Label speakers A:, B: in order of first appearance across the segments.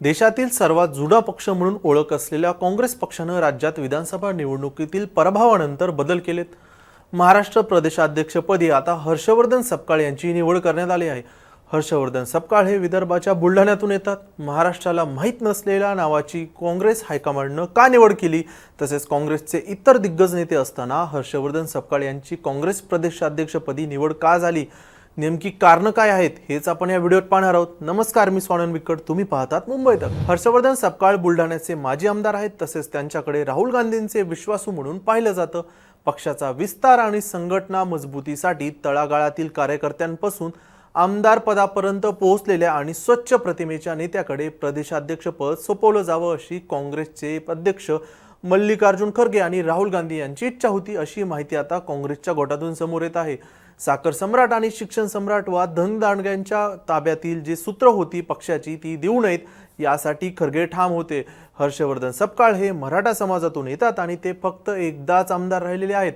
A: देशातील सर्वात जुना पक्ष म्हणून ओळख असलेल्या काँग्रेस पक्षानं राज्यात विधानसभा निवडणुकीतील पराभवानंतर बदल केलेत. महाराष्ट्र प्रदेशाध्यक्षपदी आता हर्षवर्धन सपकाळ यांची निवड करण्यात आली आहे. हर्षवर्धन सपकाळ हे विदर्भाच्या बुलढाण्यातून येतात. महाराष्ट्राला माहीत नसलेल्या नावाची काँग्रेस हायकमांडनं का निवड केली? तसेच काँग्रेसचे इतर दिग्गज नेते असताना हर्षवर्धन सपकाळ यांची काँग्रेस प्रदेशाध्यक्षपदी निवड का झाली? नेमकी कारणं काय आहेत हेच आपण या व्हिडिओत पाहणार आहोत. नमस्कार मी स्वानंद विकट. तुम्ही पाहतात मुंबई तक. हर्षवर्धन सपकाळ बुलढाण्याचे माजी आमदार आहेत तसेच त्यांच्याकडे राहुल गांधींचे विश्वासू म्हणून पाहिलं जातं. पक्षाचा विस्तार आणि संघटना मजबूतीसाठी तळागाळातील कार्यकर्त्यांपासून आमदार पदापर्यंत पोहोचलेल्या आणि स्वच्छ प्रतिमेच्या नेत्याकडे प्रदेशाध्यक्षपद सोपवलं जावं अशी काँग्रेसचे अध्यक्ष मल्लिकार्जुन खरगे आणि राहुल गांधी यांची इच्छा होती अशी माहिती आता काँग्रेसच्या गोटातून समोर येत आहे. साखर सम्राट आणि शिक्षण सम्राट वा धनदांडग्यांच्या ताब्यातील जी सूत्र होती पक्षाची ती देऊ नयेत यासाठी खरगे ठाम होते. हर्षवर्धन सपकाळ हे मराठा समाजातून येतात आणि ते फक्त एकदाच आमदार राहिलेले आहेत.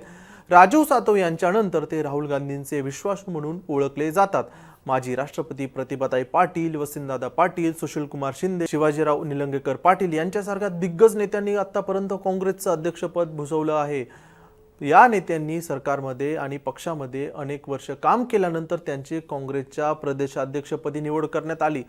A: राजीव सातव यांच्यानंतर ते राहुल गांधींचे विश्वासू म्हणून ओळखले जातात. माजी राष्ट्रपती प्रतिभाताई पाटील वसंतदादा पाटील सुशीलकुमार शिंदे शिवाजीराव निलंगेकर पाटील यांच्यासारख्या दिग्गज नेत्यांनी आतापर्यंत काँग्रेसचं अध्यक्षपद भुसवलं आहे. या नेत्यांनी सरकारमध्ये आणि पक्षामध्ये अनेक वर्ष काम केल्यानंतर त्यांची काँग्रेसच्या प्रदेशाध्यक्षपदी निवड करण्यात आली.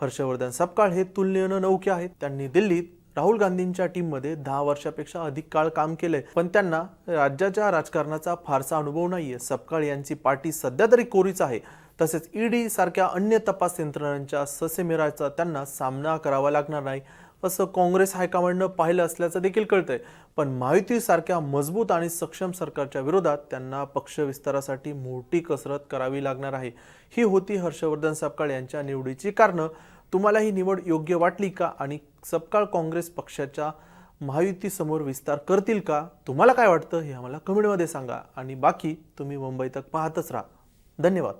A: हर्षवर्धन सपकाळ हे तुलनेनं नौके आहेत. त्यांनी दिल्लीत राहुल गांधींच्या टीममध्ये दहा वर्षापेक्षा अधिक काळ काम केलंय. पण त्यांना राज्याच्या राजकारणाचा फारसा अनुभव नाहीये. सपकाळ यांची पार्टी सध्या तरी कोरीच आहे. तसेच ईडी सारख्या अन्य तपास यंत्रणांच्या ससेमिराचा त्यांना सामना करावा लागणार नाही. असं काँग्रेस हायकमांडनं पाहिलं असल्याचं देखील कळतंय. पण महायुतीसारख्या मजबूत आणि सक्षम सरकारच्या विरोधात त्यांना पक्ष विस्तारासाठी मोठी कसरत करावी लागणार आहे. ही होती हर्षवर्धन सपकाळ यांच्या निवडीची कारणं. तुम्हाला ही निवड योग्य वाटली का आणि सपकाळ काँग्रेस पक्षाच्या महायुतीसमोर विस्तार करतील का? तुम्हाला काय वाटतं हे आम्हाला कमेंटमध्ये सांगा. आणि बाकी तुम्ही मुंबई तक पाहतच राहा. धन्यवाद.